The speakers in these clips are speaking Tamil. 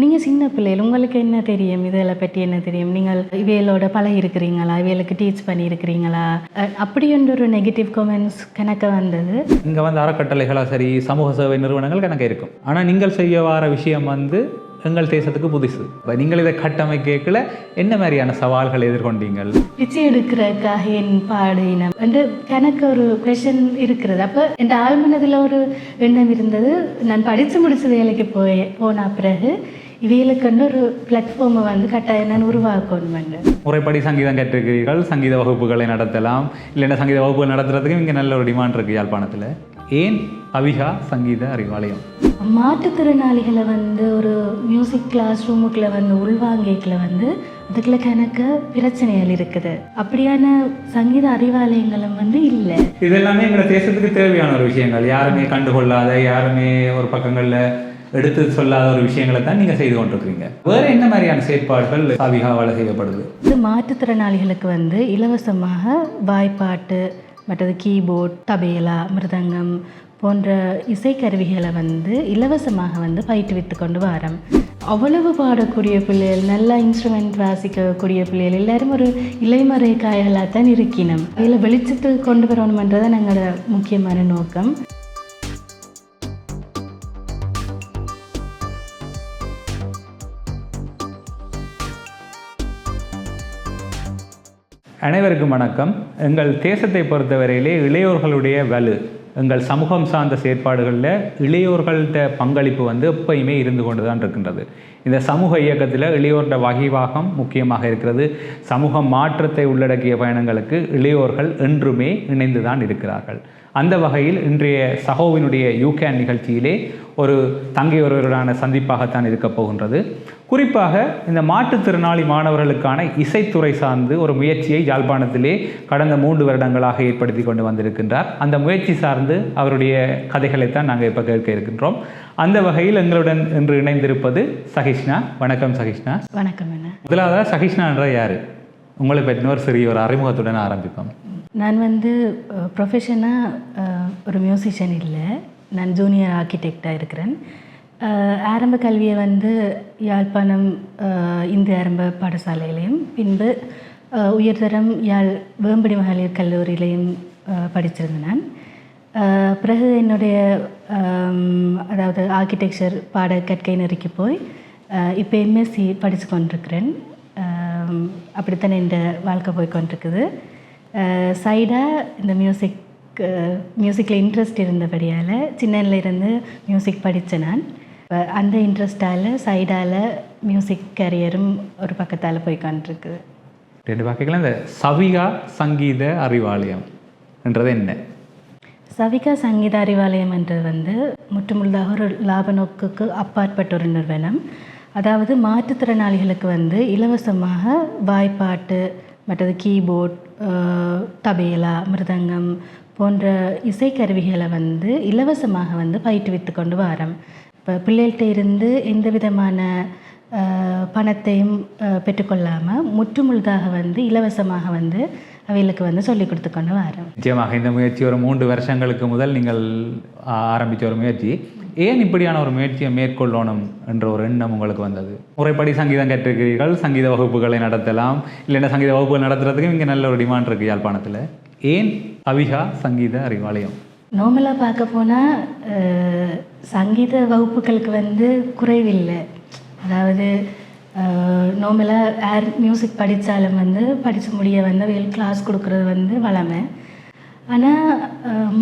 நீங்கள் சின்ன பிள்ளைகள் உங்களுக்கு என்ன தெரியும்? இதில் பற்றி என்ன தெரியும்? நீங்கள் இவைகளோட பழகி இருக்கிறீங்களா இவைகளுக்கு டீச் பண்ணியிருக்கிறீங்களா? அப்படி என்ற ஒரு நெகட்டிவ் கமெண்ட்ஸ் கணக்க வந்தது. இங்கே வந்து அறக்கட்டளைகளா சரி சமூக சேவை நிறுவனங்கள் கணக்கு இருக்கும். ஆனால் நீங்கள் செய்ய வர விஷயம் வந்து எங்கள் தேசத்துக்கு புதுசு. இப்போ நீங்கள் இதை கட்டமைக்கல என்ன மாதிரியான சவால்களை எதிர்கொண்டீங்கள்? பிச்சை எடுக்கிறதுக்காக என் பாடு இனம் என்று கணக்கு ஒரு கொஷன் இருக்கிறது. அப்போ என் ஆழ்மனதில் ஒரு எண்ணம் இருந்தது. நான் படித்து முடிச்ச வேலைக்கு போய் போன பிறகு இவைகளுக்குன்னு ஒரு பிளாட்ஃபார்மை வந்து கட்டாயம் நான் உருவாக்கணும் வந்து. முறைப்படி சங்கீதம் கற்றிருக்கிறீர்கள் சங்கீத வகுப்புகளை நடத்தலாம். இல்லைன்னா சங்கீத வகுப்புகள் நடத்துறதுக்கு இங்கே நல்ல ஒரு டிமாண்ட் இருக்குது யாழ்ப்பாணத்தில். ஏன்? அவிகா சங்கீத அறிவாலயம். மாற்றுத்திறனாளிகளை வந்து ஒரு மியூசிக் கிளாஸ் ரூமுக்குள்ள வந்து உள்வாங்கிக்கல வந்து அதுக்குள்ள கணக்கு பிரச்சனைகள் இருக்குது. அப்படியான சங்கீத அறிவாலயங்களும் வந்து இல்லை. இது எல்லாமே எங்களோட தேசத்துக்கு தேவையான ஒரு விஷயங்கள். யாருமே கண்டுகொள்ளாத யாருமே ஒரு பக்கங்களில் எடுத்து சொல்லாத ஒரு விஷயங்களை தான் நீங்கள் செய்து கொண்டிருக்கிறீங்க. வேறு என்ன மாதிரியான செயற்பாடுகள் சாவிகாவால் செய்யப்படுது? இது மாற்றுத்திறனாளிகளுக்கு வந்து இலவசமாக வாய்ப்பாட்டு மற்றது கீபோர்ட் தபேலா மிருதங்கம் போன்ற இசைக்கருவிகளை வந்து இலவசமாக வந்து பயிற்றுவித்து கொண்டு வரோம். அவ்வளவு பாடக்கூடிய பிள்ளைகள் நல்லா இன்ஸ்ட்ருமெண்ட் வாசிக்கக்கூடிய பிள்ளைகள் எல்லாரும் ஒரு இலைமறை காயலாக தான் இருக்கணும் இதில் வெளிச்சத்துக்கு கொண்டு வரணுமன்றது தான் எங்களோட முக்கியமான நோக்கம். அனைவருக்கும் வணக்கம். எங்கள் தேசத்தை பொறுத்தவரையிலே இளையோர்களுடைய வலு. எங்கள் சமூகம் சார்ந்த செயற்பாடுகளில் இளையோர்கள்ட பங்களிப்பு வந்து எப்பயுமே இருந்து கொண்டு தான் இருக்கின்றது. இந்த சமூக இயக்கத்தில் இளையோர்ட வகிவாகம் முக்கியமாக இருக்கிறது. சமூக மாற்றத்தை உள்ளடக்கிய பயணங்களுக்கு இளையோர்கள் என்றுமே இணைந்து தான் இருக்கிறார்கள். அந்த வகையில் இன்றைய சகோவினுடைய யூகேன் நிகழ்ச்சியிலே ஒரு தங்கை ஒருவருடான சந்திப்பாகத்தான் இருக்கப் போகின்றது. குறிப்பாக இந்த மாற்றுத்திறனாளி மாணவர்களுக்கான இசைத்துறை சார்ந்து ஒரு முயற்சியை யாழ்ப்பாணத்திலே கடந்த மூன்று வருடங்களாக ஏற்படுத்தி கொண்டு வந்திருக்கின்றார். அந்த முயற்சி சார்ந்து அவருடைய கதைகளைத்தான் நாங்கள் இப்போ கேட்க இருக்கின்றோம். அந்த வகையில் எங்களுடன் இன்று இணைந்திருப்பது சகிஷ்ணா. வணக்கம் சகிஷ்ணா. வணக்கம் முதலாவதாக சகிஷ்ணான்ற யார்? உங்களை பற்றின ஒரு சிறிய ஒரு அறிமுகத்துடன் ஆரம்பிப்போம். நான் வந்து ப்ரொஃபஷனாக ஒரு மியூசிஷியன் இல்லை. நான் ஜூனியர் ஆர்கிடெக்டாக இருக்கிறேன். ஆரம்ப கல்வியை வந்து யாழ்ப்பாணம் இந்து ஆரம்ப பாடசாலையிலையும் பின்பு உயர்தரம் யாழ் வேம்படி மகளிர் கல்லூரியிலையும் படிச்சிருந்தேன். நான் பிறகு என்னுடைய அதாவது ஆர்கிடெக்சர் பாட கற்கை நெருக்கி போய் இப்போ எம்எஸ்சி படித்து கொண்டிருக்கிறேன். அப்படித்தான் என் வாழ்க்கை போய் கொண்டிருக்குது. சைடாக இந்த மியூசிக் மியூசிக்கில் இன்ட்ரெஸ்ட் இருந்தபடியால் சின்னதுல இருந்து மியூசிக் படித்தேன் நான். இப்ப அந்த இன்ட்ரெஸ்டால் சைடால் மியூசிக் கரியரும் ஒரு பக்கத்தால் போய் கொண்டிருக்குது ரெண்டு பார்க்கலாம் இந்த சவிகா சங்கீத அறிவாலயம் என்றது என்ன? சவிகா சங்கீத அறிவாலயம் என்றது வந்து முற்றுமுழுதாக ஒரு லாப நோக்குக்கு அப்பாற்பட்ட ஒரு நிறுவனம். அதாவது மாற்றுத்திறனாளிகளுக்கு வந்து இலவசமாக வாய்ப்பாட்டு மற்றது கீபோர்ட் தபேலா மிருதங்கம் போன்ற இசைக்கருவிகளை வந்து இலவசமாக வந்து பயிற்றுவித்து கொண்டு வரோம். இப்போ பிள்ளைகள்கிட்ட இருந்து எந்த விதமான பணத்தையும் பெற்றுக்கொள்ளாமல் முற்றுமுழுதாக வந்து இலவசமாக வந்து அவைகளுக்கு வந்து சொல்லிக் கொடுத்து கொண்டு வரோம். நிச்சயமாக இந்த முயற்சி ஒரு மூன்று வருஷங்களுக்கு முதல் நீங்கள் ஆரம்பித்த ஒரு முயற்சி. ஏன் இப்படியான ஒரு முயற்சியை மேற்கொள்ளணும் என்ற ஒரு எண்ணம் உங்களுக்கு வந்தது? முறைப்படி சங்கீதம் கற்றுக்கிறீர்கள் சங்கீத வகுப்புகளை நடத்தலாம். இல்லைன்னா சங்கீத வகுப்புகள் நடத்துறதுக்கு இங்கே நல்ல ஒரு டிமாண்ட் இருக்குது யாழ்ப்பாணத்தில். ஏன் அவிகா சங்கீத அறிவாலயம்? நார்மலாக பார்க்க போனால் சங்கீத வகுப்புகளுக்கு வந்து குறைவில்லை. அதாவது நார்மலாக ஏர் மியூசிக் படித்தாலும் வந்து படித்து முடிய வந்து கிளாஸ் கொடுக்குறது வந்து வளமை. ஆனால்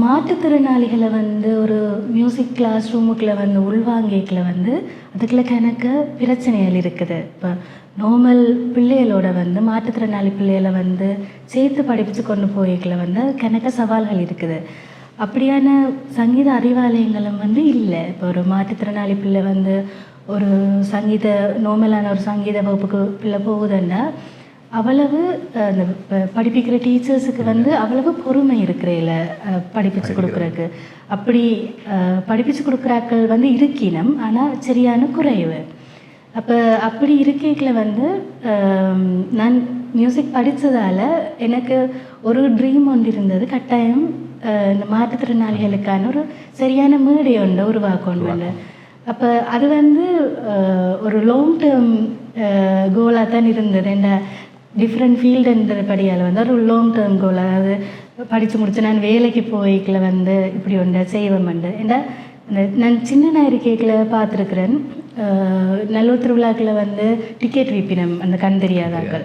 மாற்றுத்திறனாளிகளை வந்து ஒரு மியூசிக் கிளாஸ் ரூமுக்குள்ள வந்து உள்வாங்கிக்கல வந்து அதுக்குள்ள கணக்கு பிரச்சனைகள் இருக்குது. இப்போ நார்மல் பிள்ளைகளோட வந்து மாற்றுத்திறனாளி பிள்ளைகளை வந்து சேர்த்து படிப்பிச்சு கொண்டு போய்க்கல வந்து கணக்க சவால்கள் இருக்குது. அப்படியான சங்கீத அறிவாலயங்களும் வந்து இல்லை. இப்போ ஒரு மாற்றுத்திறனாளி பிள்ளை வந்து ஒரு சங்கீத நார்மலான ஒரு சங்கீத வகுப்புக்கு பிள்ளை போகுதுன்னா அவ்வளவு அந்த படிப்பிக்கிற டீச்சர்ஸுக்கு வந்து அவ்வளவு பொறுமை இருக்கிறேல படிப்பிச்சு கொடுக்குறதுக்கு. அப்படி படிப்பிச்சு கொடுக்குறாக்கள் வந்து இருக்கினம் ஆனால் சரியான குறைவு. அப்போ அப்படி இருக்கைகளை வந்து நான் மியூசிக் படித்ததால் எனக்கு ஒரு ட்ரீம் ஒன்று இருந்தது. கட்டாயம் இந்த மாற்றுத்திறனாளிகளுக்கான ஒரு சரியான மேடை ஒன்று உருவாக்கணும் அப்போ அது வந்து ஒரு லாங் டேர்ம் கோலாக தான் இருந்தது. என்ன டிஃப்ரெண்ட் ஃபீல்டுன்றபடியால் வந்து ஒரு லாங் டேர்ம் கோல் அதாவது படித்து முடிச்சு நான் வேலைக்கு போய்க்கில் வந்து இப்படி ஒன்று செய்வேன்ண்டு ஏன்னா இந்த நான் சின்ன நான் இருக்கைக்கில் பார்த்துருக்குறேன். நல்லூர் திருவிழாக்கில் வந்து டிக்கெட் விப்பினம் அந்த கண் தெரியாதாக்கள்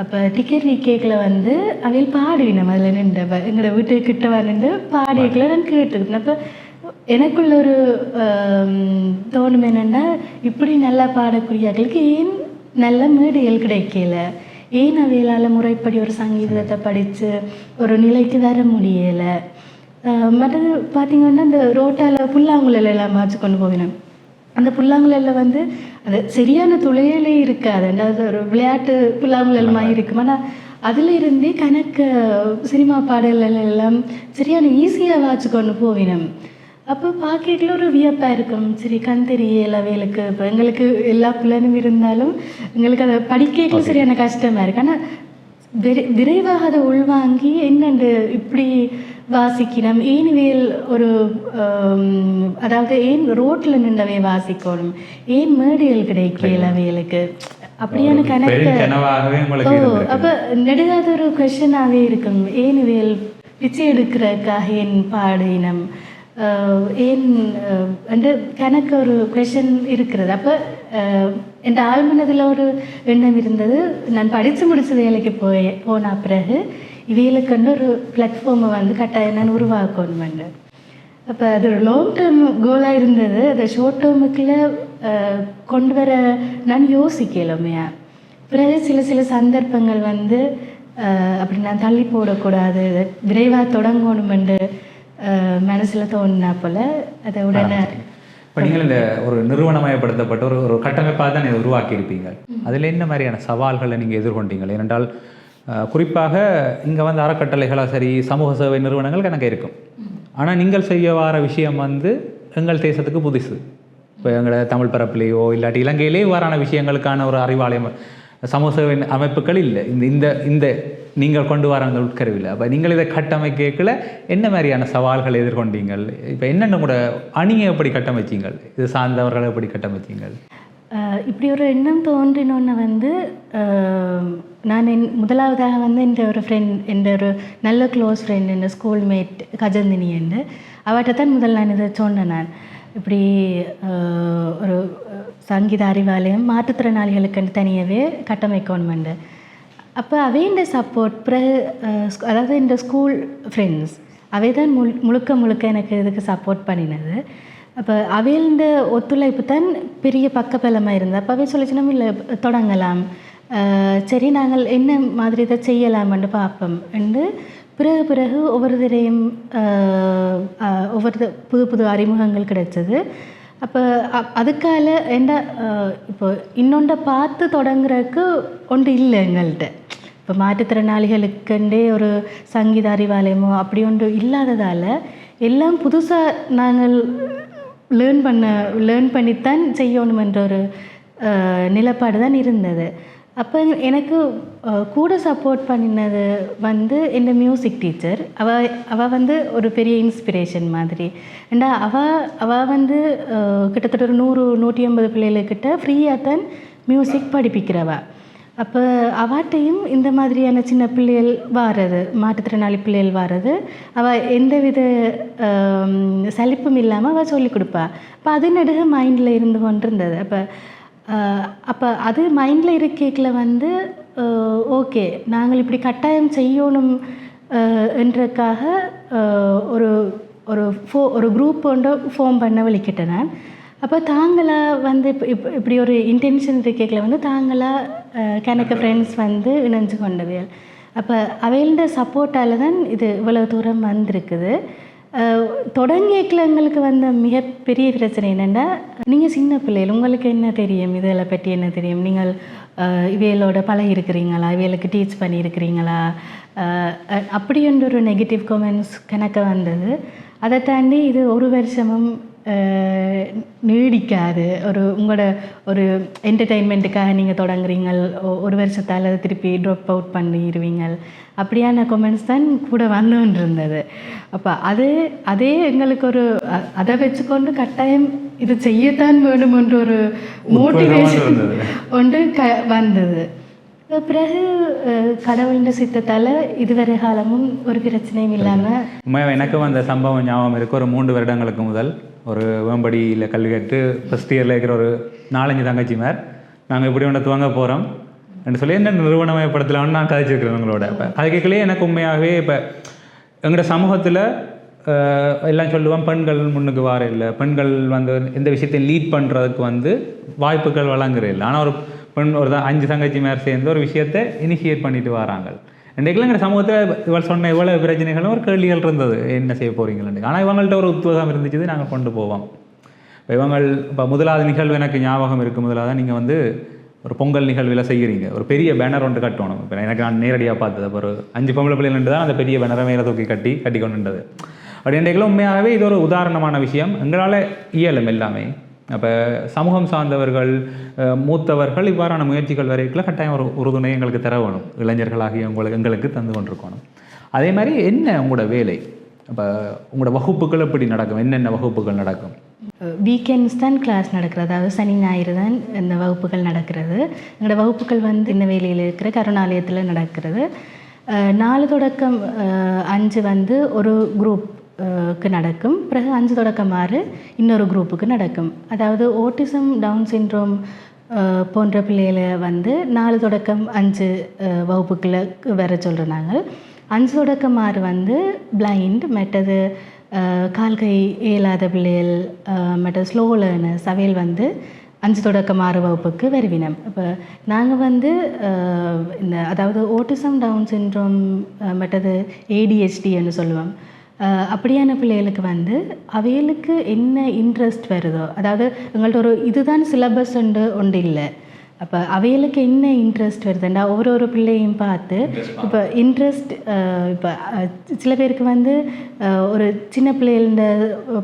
அப்போ டிக்கெட் விற்கல வந்து அவையில் பாடுவினம் அதில் நின்று எங்களோட வீட்டுக்கு கிட்ட வந்து பாடிக்கல நான் கேட்டுருக்கேன். அப்போ எனக்குள்ள ஒரு தோணும் என்னென்னா இப்படி நல்லா பாடக்கூடியவர்களுக்கு ஏன் நல்ல மேடைகள் கிடைக்கல? ஏன் அவைகளால் முறைப்படி ஒரு சங்கீதத்தை படித்து ஒரு நிலைக்கு வர முடியலை? மற்றது பார்த்தீங்கன்னா இந்த ரோட்டால் புல்லாங்குழல் எல்லாம் வச்சு கொண்டு போவினோம் அந்த புல்லாங்குழலில் வந்து அது சரியான துளையிலே இருக்காது. அதாவது ஒரு விளையாட்டு புல்லாங்குழல் மாதிரி இருக்கும். ஆனால் அதில் இருந்தே கணக்கு சினிமா பாடல்கள் எல்லாம் சரியான ஈஸியாக வாச்சு கொண்டு போவினோம் அப்போ பார்க்கல ஒரு வியப்பாக இருக்கும். சரி கண் தெரியல வேலுக்கு இப்போ எங்களுக்கு எல்லா பிள்ளைனும் இருந்தாலும் எங்களுக்கு அதை படிக்கல சரியான கஷ்டமாக இருக்கு. ஆனால் விரை விரைவாக அதை உள்வாங்கி என்னண்டு இப்படி வாசிக்கணும் ஏன் வேல் ஒரு அதாவது ஏன் ரோட்டில் நின்றவே வாசிக்கணும் ஏன் மேடைகள் கிடைக்கல வேலுக்கு? அப்படியான கணக்கு ஓ. அப்போ நெடுகாத ஒரு கொஷனாகவே இருக்கும். ஏன் வேல் பிச்சை எடுக்கிறதுக்காக ஏன் பாடினம். ஏன் என்று எனக்கு கணக்கு ஒரு கொஷன் இருக்கிறது. அப்போ என் ஆழ்மனதில் ஒரு எண்ணம் இருந்தது. நான் படித்து முடித்த வேலைக்கு போய் போன பிறகு இவைகளுக்குன்னு ஒரு பிளாட்ஃபார்மை வந்து கட்டாயம் நான் உருவாக்கணும் அப்போ அது ஒரு லாங் டேர்ம் கோலாக இருந்தது. அதை ஷார்ட் டேர்முக்குள்ளே கொண்டு வர நான் யோசிக்கலுமையா பிறகு சில சில சந்தர்ப்பங்கள் வந்து அப்படி நான் தள்ளி போடக்கூடாது விரைவாக தொடங்கணுமென்று மனசில் தோணுனா போல் அதை உடனே இப்போ நீங்கள் இந்த ஒரு நிறுவனமயப்படுத்தப்பட்ட ஒரு ஒரு கட்டமைப்பாக தான் இதை உருவாக்கி இருப்பீங்க அதில் என்ன மாதிரியான சவால்களை நீங்கள் எதிர்கொண்டீங்க? ஏனென்றால் குறிப்பாக இங்கே வந்து அறக்கட்டளைகளா சரி சமூக சேவை நிறுவனங்கள் கணக்கு இருக்கும். ஆனால் நீங்கள் செய்ய வர விஷயம் வந்து எங்கள் தேசத்துக்கு புதுசு. இப்போ எங்களை தமிழ் பரப்புலேயோ இல்லாட்டி இலங்கையிலே இவ்வாறான விஷயங்களுக்கான ஒரு அறிவாலயம் சமூக சேவை அமைப்புகள் இல்லை. இந்த இந்த இந்த நீங்கள் கொண்டு வர அந்த உட்கருவியில் அப்போ நீங்கள் இதை கட்டமைக்கல என்ன மாதிரியான சவால்களை எதிர்கொண்டீங்கள்? இப்போ என்னென்ன கூட அணியை எப்படி கட்டமைச்சீங்கள்? இது சார்ந்தவர்களை எப்படி கட்டமைச்சீங்கள்? இப்படி ஒரு எண்ணம் தோன்றினோன்னு வந்து நான் என் முதலாவதாக வந்து இந்த ஒரு ஃப்ரெண்ட் இந்த ஒரு நல்ல க்ளோஸ் ஃப்ரெண்ட் என்ற ஸ்கூல்மேட் கஜந்தினி என்று அவட்ட தான் முதல் நான் இதை சொன்னேன் நான். இப்படி ஒரு சங்கீத அறிவாலயம் மாற்றுத்திறனாளிகளுக்கு தனியாகவே கட்டமைக்கணும் அப்போ அவைண்ட சப்போர்ட் பிறகு அதாவது இந்த ஸ்கூல் ஃப்ரெண்ட்ஸ் அவை தான் முழு முழுக்க முழுக்க எனக்கு இதுக்கு சப்போர்ட் பண்ணினது. அப்போ அவையில்ட ஒத்துழைப்பு தான் பெரிய பக்கபலமாக இருந்தது. அப்போ அவை சொல்லிச்சுனா இல்லை தொடங்கலாம். சரி நாங்கள் என்ன மாதிரி இதை செய்யலாம்னு பார்ப்போம். என்று பிறகு பிறகு ஒவ்வொரு தரையும் ஒவ்வொரு புது புது அறிமுகங்கள் கிடைச்சது. அப்போ அதுக்கால என்ன இப்போ இன்னொன்றை பார்த்து தொடங்குறதுக்கு ஒன்று இல்லை எங்கள்கிட்ட இப்போ மாற்றுத்திறனாளிகளுக்குண்டே ஒரு சங்கீத அறிவாலயமோ அப்படி ஒன்று இல்லாததால் எல்லாம் புதுசாக நாங்கள் லேர்ன் பண்ண லேர்ன் பண்ணித்தான் செய்யணுமென்ற ஒரு நிலப்பாடு தான் இருந்தது. அப்போ எனக்கு கூட சப்போர்ட் பண்ணினது வந்து என் மியூசிக் டீச்சர் அவ அவ வந்து ஒரு பெரிய இன்ஸ்பிரேஷன் மாதிரி. ஏண்டா அவ அவ வந்து கிட்டத்தட்ட ஒரு நூறு நூற்றி ஐம்பது பிள்ளைகளுக்கிட்ட ஃப்ரீயாக தான் மியூசிக் படிப்பிக்கிறவா. அப்போ அவாட்டையும் இந்த மாதிரியான சின்ன பிள்ளைகள் வாரது மாற்றுத்திறனாளி பிள்ளைகள் வாரது. அவள் எந்தவித சலிப்பும் இல்லாமல் அவள் சொல்லிக் கொடுப்பா. அப்போ அது நடுக மைண்டில் இருந்து கொண்டிருந்தது. அப்போ அப்போ அது மைண்டில் இருக்கைக்கில் வந்து ஓகே நாங்கள் இப்படி கட்டாயம் செய்யணும் என்றக்காக ஒரு ஒரு ஃபோ ஒரு குரூப் ஒன்று ஃபார்ம் பண்ண வலிக்கிட்டேன் நான். அப்போ தாங்களாக வந்து இப்போ இப்போ இப்படி ஒரு இன்டென்ஷன் இருக்கைக்கில் வந்து தாங்களாக கணக்கு ஃப்ரெண்ட்ஸ் வந்து இணைஞ்சு கொண்டவையல் அப்போ அவைகளோட சப்போர்ட்டால் தான் இது இவ்வளோ தூரம் வந்திருக்குது. அஹ், தொடங்கியக்கில் எங்களுக்கு வந்த மிகப்பெரிய பிரச்சனை என்னென்னா நீங்கள் சின்ன பிள்ளைகள் உங்களுக்கு என்ன தெரியும்? இதில் பற்றி என்ன தெரியும்? நீங்கள் இவையலோட பழகி இருக்கிறீங்களா இவைகளுக்கு டீச் பண்ணியிருக்கிறீங்களா? அப்படி என்ற ஒரு நெகட்டிவ் கமெண்ட்ஸ் கணக்க வந்தது. அதை தாண்டி இது ஒரு வருஷமும் நீடிக்காது ஒரு உங்களோட ஒரு என்டர்டெயின்மெண்ட்டுக்காக நீங்கள் தொடங்குறீங்க ஒ- ஒரு வருஷத்தால் திருப்பி ட்ராப் அவுட் பண்ணிடுவீங்க அப்படியான கமெண்ட்ஸ் தான் கூட வந்துன்னு இருந்தது அப்போ அது அதே எங்களுக்கு ஒரு அதை வச்சுக்கொண்டு கட்டாயம் இது செய்யத்தான் வேணுமென்ற ஒரு மோட்டிவேஷன். ஒன்று க வந்தது பிறகு கடவுளின் சித்தத்தால் இதுவரை காலமும் ஒரு பிரச்சனையும் இல்லாமல் எனக்கும் அந்த சம்பவம் ஞாபகம் இருக்கு ஒரு மூன்று வருடங்களுக்கு முதல் ஒரு வேம்படியில் கல்வி கற்று ஃபஸ்ட் இயரில் இருக்கிற ஒரு நாலஞ்சு தங்கச்சிமார். நாங்கள் இப்படி ஒன்று துவங்க போகிறோம் என்று சொல்லி என்ன நிறுவனமயப்படுத்தலாம்னு நான் கதைச்சிருக்கிறேன் உங்களோட. இப்போ கதைக்கலே எனக்கு உண்மையாகவே இப்போ எங்களோட சமூகத்தில் எல்லாம் சொல்லுவோம் பெண்கள் முன்னுக்கு வார இல்லை. பெண்கள் வந்து எந்த விஷயத்தையும் லீட் பண்ணுறதுக்கு வந்து வாய்ப்புகள் வழங்குற இல்லை. ஆனால் ஒரு பெண் ஒரு தான் அஞ்சு தங்கச்சி மேர் சேர்ந்து ஒரு விஷயத்தை இனிஷியேட் பண்ணிட்டு வராங்க. இன்றைக்குலாம் எங்கள் சமூகத்தில் இவள் சொன்ன இவ்வளோ பிரச்சனைகளும் ஒரு கேள்விகள் இருந்தது. என்ன செய்ய போகிறீங்களு ஆனால் இவங்கள்ட்ட ஒரு உத்வேகம் இருந்துச்சு நாங்கள் கொண்டு போவோம். இப்போ இவங்கள் இப்போ முதலாவது நிகழ்வு எனக்கு ஞாபகம் இருக்குது முதலாவது நீங்கள் வந்து ஒரு பொங்கல் நிகழ்வில் செய்கிறீங்க ஒரு பெரிய பேனர் ஒன்று கட்டணும். இப்போ எனக்கு நான் நேரடியாக பார்த்தது. அப்போ ஒரு அஞ்சு பொம்பளை பிள்ளைகள் தான் அந்த பெரிய பேனரை மேலே தூக்கி கட்டி கட்டி கொண்டுண்டது அப்படி இன்றைக்குலாம் உண்மையாகவே இது ஒரு உதாரணமான விஷயம். எங்களால் இயலும் எல்லாமே. அப்போ சமூகம் சார்ந்தவர்கள் மூத்தவர்கள் இவ்வாறான முயற்சிகள் வரைக்கும் கட்டாயம் ஒரு உறுதுணை எங்களுக்கு தர வேணும் இளைஞர்களாகிய உங்களுக்கு எங்களுக்கு தந்து கொண்டிருக்கணும். அதே மாதிரி என்ன உங்களோட வேலை? அப்போ உங்களோட வகுப்புகள் எப்படி நடக்கும்? என்னென்ன வகுப்புகள் நடக்கும்? வீக்கெண்ட்ஸ் தான் கிளாஸ் நடக்கிறது. அதாவது சனி ஞாயிறு தான் இந்த வகுப்புகள் நடக்கிறது. எங்களோட வகுப்புகள் வந்து இந்த வேலையில் இருக்கிற கருணாலயத்தில் நடக்கிறது. நாலு தொடக்கம் அஞ்சு வந்து ஒரு குரூப் க்கு நடக்கும். பிறகு அஞ்சு தொடக்கமாறு இன்னொரு குரூப்புக்கு நடக்கும். அதாவது ஓட்டிசம் டவுன் சின்ரோம் போன்ற பிள்ளைகளை வந்து நாலு தொடக்கம் அஞ்சு வகுப்புக்குள்ளே வகுப்புக்குள்ள வர சொல்கிறோம் நாங்கள் அஞ்சு தொடக்கம் ஆறு வந்து பிளைண்ட் மற்றது கால் கை இயலாத பிள்ளைகள் மற்ற ஸ்லோ லேர்னர்ஸ் அவையில் வந்து அஞ்சு தொடக்கம் ஆறு வகுப்புக்கு வருவினம். இப்போ நாங்கள் வந்து இந்த அதாவது ஓட்டிசம் டவுன் சின்ரோம் மற்றது ஏடிஹெச்டின்னு சொல்லுவோம். அப்படியான பிள்ளைகளுக்கு வந்து அவைகளுக்கு என்ன இன்ட்ரெஸ்ட் வருதோ அதாவது எங்கள்கிட்ட ஒரு இதுதான் சிலபஸ் உண்டு ஒன்று இல்லை. அப்போ அவைகளுக்கு என்ன இன்ட்ரெஸ்ட் வருதுண்டா ஒரு ஒரு பிள்ளையும் பார்த்து இப்போ இன்ட்ரெஸ்ட் இப்போ சில பேருக்கு வந்து ஒரு சின்ன பிள்ளைகள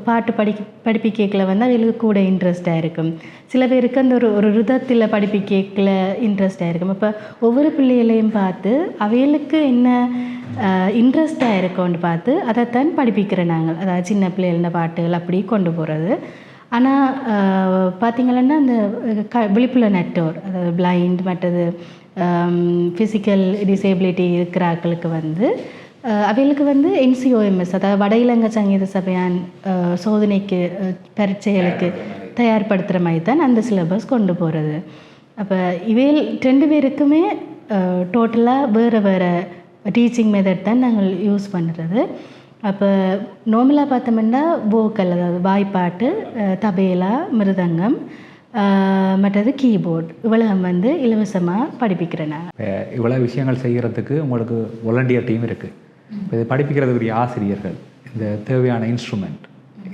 பாட்டு படி படிப்பிக்கல வந்து அவைகளுக்கு கூட இன்ட்ரெஸ்டாக இருக்கும். சில பேருக்கு அந்த ஒரு ஒரு ருதத்தில் படிப்பிக்கல இன்ட்ரெஸ்டாக இருக்கும். இப்போ ஒவ்வொரு பிள்ளைகளையும் பார்த்து அவைகளுக்கு என்ன இன்ட்ரெஸ்டாக இருக்கும்னு பார்த்து அதைத்தான் படிப்பிக்கிறோம் நாங்கள். அதாவது சின்ன பிள்ளைகள பாட்டுகள் அப்படி கொண்டு போகிறது ஆனால் பார்த்தீங்கன்னா அந்த க விழிப்புல நெட்டோர் அதாவது பிளைண்ட் மற்றது ஃபிசிக்கல் டிசேபிலிட்டி இருக்கிற ஆட்களுக்கு வந்து அவைகளுக்கு வந்து என்சிஓஎம்எஸ் அதாவது வட இலங்கை சங்கீத சபையான் சோதனைக்கு பரீட்சைகளுக்கு தயார்படுத்துகிற மாதிரி. தான் அந்த சிலபஸ் கொண்டு போகிறது அப்போ இவையில் ரெண்டு பேருக்குமே டோட்டலாக வேறு வேறு டீச்சிங் மெத்தட் தான் நாங்கள் யூஸ் பண்ணுறது அப்போ நோமலாக பார்த்தோம்னா வோக்கல் அதாவது வாய்ப்பாட்டு தபேலா மிருதங்கம் மற்றது கீபோர்ட் இவ்வளவு வந்து இலவசமாக படிப்பிக்கிறேன் இவ்வளோ விஷயங்கள் செய்கிறதுக்கு உங்களுக்கு வாலண்டியர் டீம் இருக்குது இப்போ இது படிப்பிக்கிறதுக்குரிய ஆசிரியர்கள் இந்த தேவையான இன்ஸ்ட்ருமெண்ட்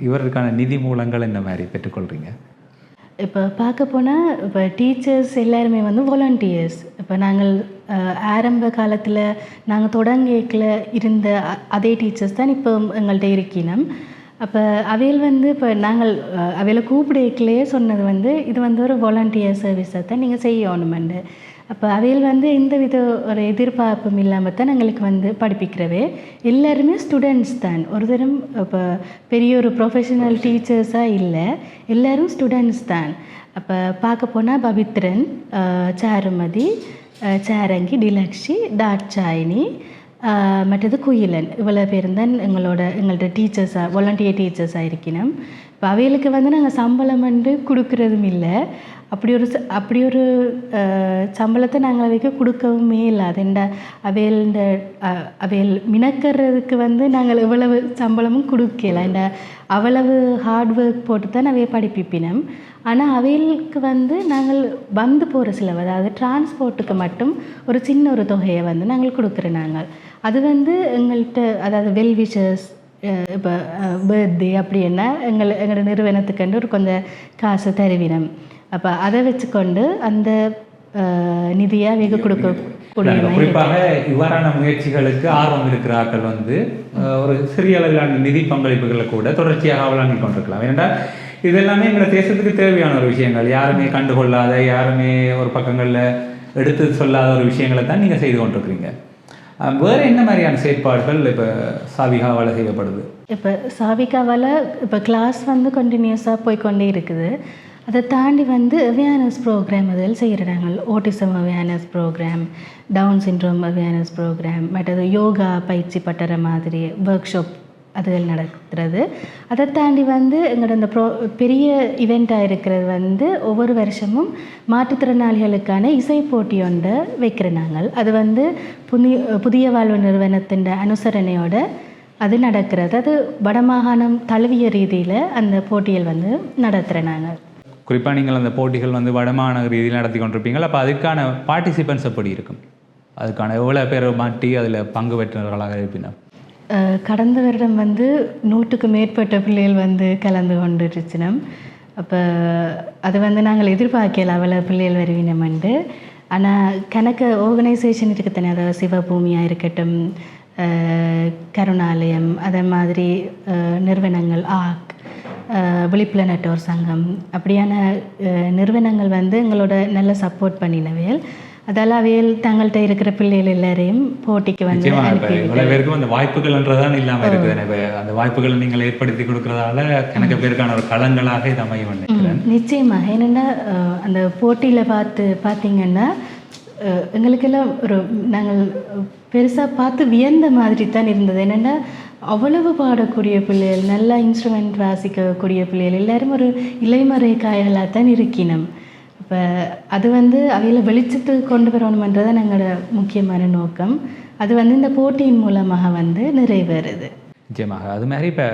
இவருக்கான நிதி மூலங்கள் இந்த மாதிரி பெற்றுக்கொள்கிறீங்க இப்போ பார்க்க போனால் இப்போ டீச்சர்ஸ் எல்லாருமே வந்து வாலண்டியர்ஸ் இப்போ நாங்கள் ஆரம்ப காலத்தில் நாங்கள் தொடங்கியக்கில் இருந்த அதே டீச்சர்ஸ் தான் இப்போ எங்கள்கிட்ட இருக்கினோம். அப்போ அவையில் வந்து இப்போ நாங்கள் அவையில் அவையில சொன்னது வந்து இது வந்து ஒரு வாலண்டியர் சர்வீஸை தான் நீங்கள் செய்யணுமெண்டு. அப்போ அவையில் வந்து எந்த வித ஒரு எதிர்பார்ப்பும் இல்லாமல் தான் எங்களுக்கு வந்து படிப்பிக்கிறவே. எல்லாருமே ஸ்டூடெண்ட்ஸ் தான். ஒரு தரம் இப்போ பெரிய ஒரு ப்ரொஃபஷனல் டீச்சர்ஸாக இல்லை. எல்லாரும் ஸ்டூடெண்ட்ஸ் தான். அப்போ பார்க்க போனால் பவித்ரன் சாருமதி சாரங்கி டிலக்ஷி தாட்சாயினி மற்றது குயிலன். இவ்வளோ பேர் தான் எங்களோட எங்கள்ட்ட டீச்சர்ஸாக வாலண்டியர் டீச்சர்ஸாக இருக்கணும் இப்போ அவைகளுக்கு வந்து நாங்கள் சம்பளம் வந்து கொடுக்குறதும் இல்லை. அப்படி ஒரு அப்படி ஒரு சம்பளத்தை நாங்கள் அவைக்கு கொடுக்கவுமே இல்லை. அது இந்த அவையில் இந்த ஆஹ், அவையில் மினக்கிறதுக்கு வந்து நாங்கள் எவ்வளவு சம்பளமும் கொடுக்கல. இந்த அவ்வளவு ஹார்ட் ஒர்க் போட்டு தான் அவைய படிப்பிப்பினோம். ஆனால் அவைகளுக்கு வந்து நாங்கள் வந்து போகிற செலவு அதாவது டிரான்ஸ்போர்ட்டுக்கு மட்டும் ஒரு சின்ன ஒரு தொகையை வந்து நாங்கள் கொடுக்குறோம் நாங்கள். அது வந்து எங்கள்கிட்ட அதாவது வெல் இப்போ பர்த்டே அப்படின்னா எங்கள் எங்களோட நிறுவனத்துக்கு ஒரு கொஞ்சம் காசு தருவினம். அப்போ அதை வச்சுக்கொண்டு அந்த நிதியாக வெகு நாங்க குறிப்பாக இவ்வாறான முயற்சிகளுக்கு ஆர்வம் இருக்கிற ஆட்கள் வந்து ஒரு சிறிய அளவிலான நிதி பங்களிப்புகளை கூட தொடர்ச்சியாக வழங்கி கொண்டிருக்கலாம். ஏனென்றால் இது எல்லாமே எங்களை தேசத்துக்கு தேவையான ஒரு விஷயங்கள். யாருமே கண்டுகொள்ளாத யாருமே ஒரு பக்கங்களில் எடுத்து சொல்லாத ஒரு விஷயங்களை தான் நீங்கள் செய்து கொண்டிருக்கிறீங்க. வேறு என்ன மாதிரியான செயற்பாடுகள் இப்போ சாவிகாவால் செய்யப்படுது? இப்போ சாவிகாவால் இப்போ கிளாஸ் வந்து கண்டினியூஸாக போய்க்கொண்டே இருக்குது. அதை தாண்டி வந்து அவேர்னஸ் ப்ரோக்ராம் அதில் செய்கிறாங்க autism awareness programme down syndrome awareness programme மற்றது யோகா பயிற்சி பட்டுற மாதிரி ஒர்க் ஷாப் அதுகள் நடக்கிறது. அதை தாண்டி வந்து எங்களோட இந்த ப்ரோ பெரிய இவெண்ட்டாக இருக்கிறது வந்து ஒவ்வொரு வருஷமும் மாற்றுத்திறனாளிகளுக்கான இசை போட்டி ஒன்று வைக்கிற நாங்கள். அது வந்து புதிய புதிய வாழ்வு நிறுவனத்தின் அனுசரணையோட அது நடக்கிறது. அது வடமாகாணம் தழுவிய ரீதியில் அந்த போட்டிகள் வந்து நடத்துகிற நாங்கள். குறிப்பாக நீங்கள் அந்த போட்டிகள் வந்து வடமாகாண ரீதியில் நடத்தி கொண்டிருப்பீங்களா? அப்போ அதுக்கான பார்ட்டிசிபென்ட்ஸ் எப்படி இருக்கும்? அதுக்கான எவ்வளோ பேர் மாட்டி அதில் பங்கு பெற்றவர்களாக இருப்பினர்? கடந்த வருடம் வந்து நூற்றுக்கு மேற்பட்ட பிள்ளைகள் வந்து கலந்து கொண்டுருச்சினம். அப்போ அது வந்து நாங்கள் எதிர்பார்க்கல அவ்வளோ பிள்ளைகள் வருவினமண்டு ஆனால் கணக்கு ஆர்கனைசேஷன் இருக்குத்தானே அதாவது சிவபூமியாக இருக்கட்டும் கருணாலயம் அதே மாதிரி நிறுவனங்கள் ஆக் விழிப்புல நட்டோர் சங்கம் அப்படியான நிறுவனங்கள் வந்து எங்களோட நல்ல சப்போர்ட் பண்ணினவையல் அதால் அவையல் தங்கள்கிட்ட இருக்கிற பிள்ளைகள் எல்லாரையும் போட்டிக்கு வந்து நிச்சயமா இப்போ அனுப்பி இவ்வளோ பேருக்கும் அந்த வாய்ப்புகள்ன்றதான் இல்லாமல் இருக்குது. அந்த வாய்ப்புகளை நீங்கள் ஏற்படுத்தி கொடுக்கறதால கணக்கு பேருக்கான ஒரு களங்களாக இது அமையும் நிச்சயமாக. என்னென்னா அந்த போட்டியில் பார்த்து பார்த்தீங்கன்னா எங்களுக்கெல்லாம் ஒரு நாங்கள் பெருசாக பார்த்து வியந்த மாதிரி தான் இருந்தது. என்னென்னா அவ்வளவு பாடக்கூடிய பிள்ளைகள் நல்லா இன்ஸ்ட்ருமெண்ட் வாசிக்கக்கூடிய பிள்ளைகள் எல்லாரும் ஒரு இலைமறை காயலாக தான் இருக்கினோம். இப்போ அது வந்து அவையில வெளிச்சத்துக்கு கொண்டு வரணுமன்றது தான் எங்களோட முக்கியமான நோக்கம். அது வந்து இந்த போட்டியின் மூலமாக வந்து நிறைவேறுது. நிச்சயமாக. அது மாதிரி இப்போ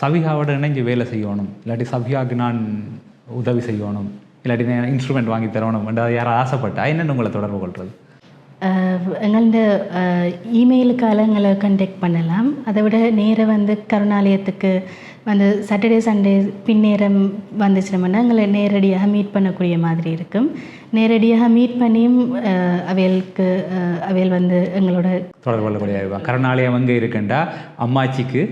சவிகாவோட இணைஞ்சு வேலை செய்யணும். இல்லாட்டி சவிகாவுக்கு நான் உதவி செய்யணும். இல்லாட்டி நான் இன்ஸ்ட்ருமெண்ட் வாங்கி தரணும் யாரும் ஆசைப்பட்டா என்னென்னு உங்களை தொடர்பு கொள்வது எங்களோட இமெயிலுக்கால எங்களை கண்டெக்ட் பண்ணலாம். அதை விட நேராக வந்து கருணாலயத்துக்கு வந்து சாட்டர்டே சண்டே பின்னேரம் வந்துச்சுனோம்னா எங்களை நேரடியாக மீட் பண்ணக்கூடிய மாதிரி இருக்கும். நேரடியாக மீட் பண்ணியும் அவையலுக்கு அவையல் வந்து எங்களோட தொடர்பு கொள்ளக்கூடிய இருப்பாங்க கருணாலயம் அங்கே இருக்குண்டா? அம்மாச்சிக்கு.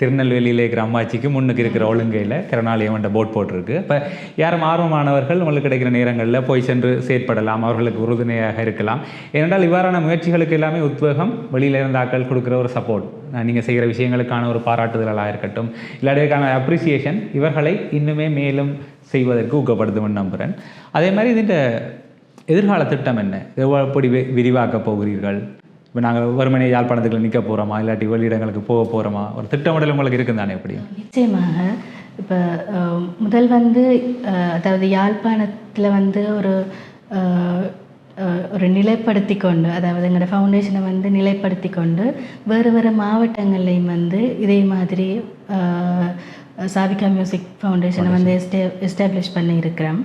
திருநெல்வேலியிலே இருக்கிற அம்மாச்சிக்கு முன்னுக்கு இருக்கிற ஒழுங்கையில் கருணாலயம் என்ற போட் போட்டிருக்கு. இப்போ யாரும் ஆர்வமானவர்கள் உங்களுக்கு கிடைக்கிற நேரங்களில் போய் சென்று செயற்படலாம் அவர்களுக்கு உறுதுணையாக இருக்கலாம். ஏனென்றால் இவ்வாறான முயற்சிகளுக்கு எல்லாமே உத்வேகம் வெளியில் இருந்த ஆக்கள் கொடுக்குற ஒரு சப்போர்ட் நீங்கள் செய்கிற விஷயங்களுக்கான ஒரு பாராட்டுதலாக இருக்கட்டும் இல்லாட்டிற்கான அப்ரிசியேஷன் இவர்களை இன்னுமே மேலும் செய்வதற்கு ஊக்கப்படுத்தும்னு நம்புகிறேன் அதே மாதிரி இதுன்ற எதிர்கால திட்டம் என்ன? எவ்வளவு எப்படி விரிவாக்கப் போகிறீர்கள்? இப்போ நாங்கள் வறுமனை யாழ்ப்பாணத்துக்குள்ள நிற்க போகிறோமா இல்லாட்டி வெளியிடங்களுக்கு போக போகிறோமா ஒரு திட்டமிடல் உங்களுக்கு இருக்குது தானே எப்படி? நிச்சயமாக. இப்போ முதல் வந்து அதாவது யாழ்ப்பாணத்தில் வந்து ஒரு ஒரு நிலைப்படுத்தி கொண்டு அதாவது எங்களோட ஃபவுண்டேஷனை வந்து நிலைப்படுத்தி கொண்டு வேறு வேறு மாவட்டங்கள்லையும் வந்து இதே மாதிரி சாவிகா மியூசிக் ஃபவுண்டேஷனை வந்து எஸ்டே எஸ்டாப்ளிஷ் பண்ணியிருக்கிறோம்.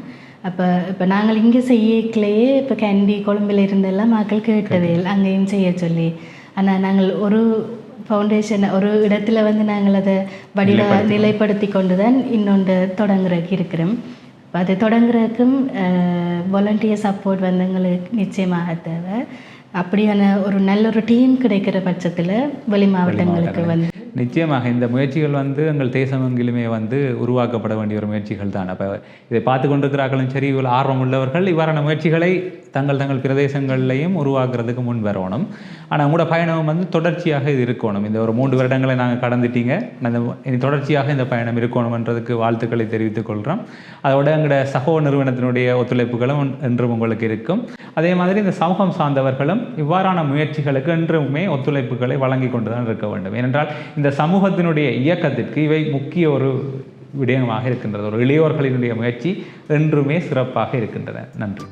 அப்போ இப்போ நாங்கள் இங்கே செய்யக்கலையே இப்போ கேண்டி கொழும்பில் இருந்தெல்லாம் மக்கள் இல்லை. அங்கேயும் செய்ய சொல்லி. ஆனால் நாங்கள் ஒரு ஃபவுண்டேஷன் ஒரு இடத்துல வந்து நாங்கள் அதை வடிவ நிலைப்படுத்தி கொண்டு தான் இன்னொன்று தொடங்குறதுக்கு இருக்கிறோம். அப்ப அது தொடங்குறதுக்கும் வாலண்டியர் சப்போர்ட் வந்து எங்களுக்கு நிச்சயமாக தேவை. அப்படியான ஒரு நல்ல ஒரு டீம் கிடைக்கிற பட்சத்தில் வெளி மாவட்டங்களுக்கு. வந்து நிச்சயமாக இந்த முயற்சிகள் வந்து எங்கள் தேசம் எங்கிலுமே வந்து உருவாக்கப்பட வேண்டிய ஒரு முயற்சிகள் தான். அப்போ இதை பார்த்து கொண்டிருக்கிறார்களும் சரி இவ்வளோ ஆர்வம் உள்ளவர்கள் இவ்வாறான முயற்சிகளை தங்கள் தங்கள் பிரதேசங்கள்லையும் உருவாக்குறதுக்கு முன் வரணும். ஆனால் உங்களோட பயணம் வந்து தொடர்ச்சியாக இது இருக்கணும். இந்த ஒரு மூன்று வருடங்களை நாங்கள் கடந்துட்டீங்க. அந்த இனி தொடர்ச்சியாக இந்த பயணம் இருக்கணும்ன்றதுக்கு வாழ்த்துக்களை தெரிவித்துக் கொள்கிறோம் அதோட எங்களோட சகோ நிறுவனத்தினுடைய ஒத்துழைப்புகளும் என்றும் உங்களுக்கு இருக்கும். அதே மாதிரி இந்த சமூகம் சார்ந்தவர்களும் இவ்வாறான முயற்சிகளுக்கு என்றுமே ஒத்துழைப்புகளை வழங்கி கொண்டு தான் இருக்க வேண்டும். ஏனென்றால் இந்த சமூகத்தினுடைய இயக்கத்திற்கு இவை முக்கிய ஒரு விடயமாக இருக்கின்றது. ஒரு இளையோர்களினுடைய முயற்சி என்றுமே சிறப்பாக இருக்கின்றன. நன்றி.